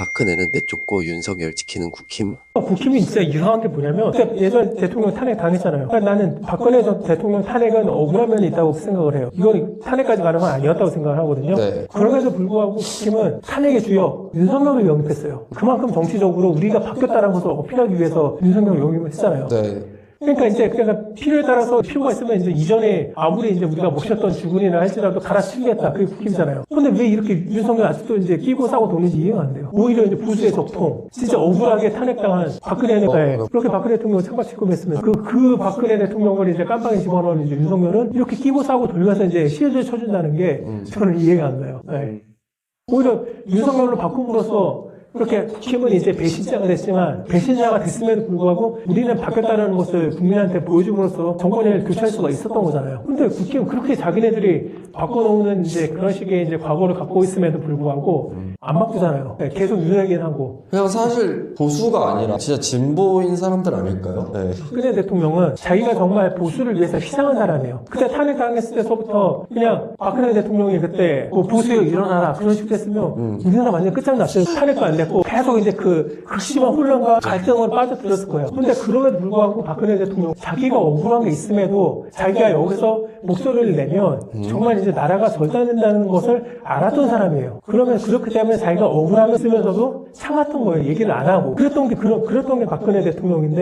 박근혜는 내쫓고 윤석열 지키는 국힘. 국힘이 진짜 이상한 게 뭐냐면 그때 예전 대통령 탄핵 당했잖아요. 그러니까 나는 박근혜 전 대통령 탄핵은 억울한 면이 있다고 생각을 해요. 이건 탄핵까지 가는 건 아니었다고 생각을 하거든요. 네. 그럼에도 불구하고 국힘은 탄핵의 주역 윤석열을 영입했어요. 그만큼 정치적으로 우리가 바뀌었다는 것을 어필하기 위해서 윤석열을 영입을 했잖아요. 네. 그러니까 이제 그러니까 필요에 따라서 필요가 있으면 이제 이전에 아무리 이제 우리가 모셨던 주군이나 할지라도 갈아치우겠다 그게 국힘이잖아요. 근데 왜 이렇게 윤석열 아직도 이제 끼고 싸고 도는지 이해가 안 돼요. 오히려 이제 보수의 적통, 진짜 억울하게 탄핵당한 박근혜 네, 어, 그렇게 박근혜 대통령 착각시금했으면 그, 그 박근혜 대통령을 이제 깜빵에 집어넣은 이제 윤석열은 이렇게 끼고 싸고 돌면서 이제 시혜를 쳐준다는 게 저는 이해가 안 가요. 네. 오히려 윤석열로 바꿈으로써 그렇게 국힘은 이제 배신자가 됐지만 배신자가 됐음에도 불구하고 우리는 바뀌었다는 것을 국민한테 보여줌으로써 정권을 교체할 수가 있었던 거잖아요. 근데 국힘은 그렇게 자기네들이 바꿔놓는 이제 그런 식의 이제 과거를 갖고 있음에도 불구하고 안 바꾸잖아요. 네, 계속 유행하고 그냥 사실 보수가 아니라 진짜 진보인 사람들 아닐까요? 네. 박근혜 대통령은 자기가 정말 보수를 위해서 희생한 사람이에요. 그때 탄핵 당했을 때서부터 그냥 박근혜 대통령이 그때 뭐 보수에 일어나라 그런 식으로 했으면 우리나라 완전 끝장났어요. 탄핵도 안 됐고 계속 이제 그 극심한 혼란과 갈등을 빠져들었을 거예요. 근데 그럼에도 불구하고 박근혜 대통령 자기가 억울한 게 있음에도 자기가 여기서 목소리를 내면 정말 이제 나라가 절단된다는 것을 알았던 사람이에요. 그러면 그렇기 때문에 자기가 억울함을 쓰면서도 참았던 거예요. 얘기를 안 하고. 그랬던 게, 그런, 그랬던 게 박근혜 대통령인데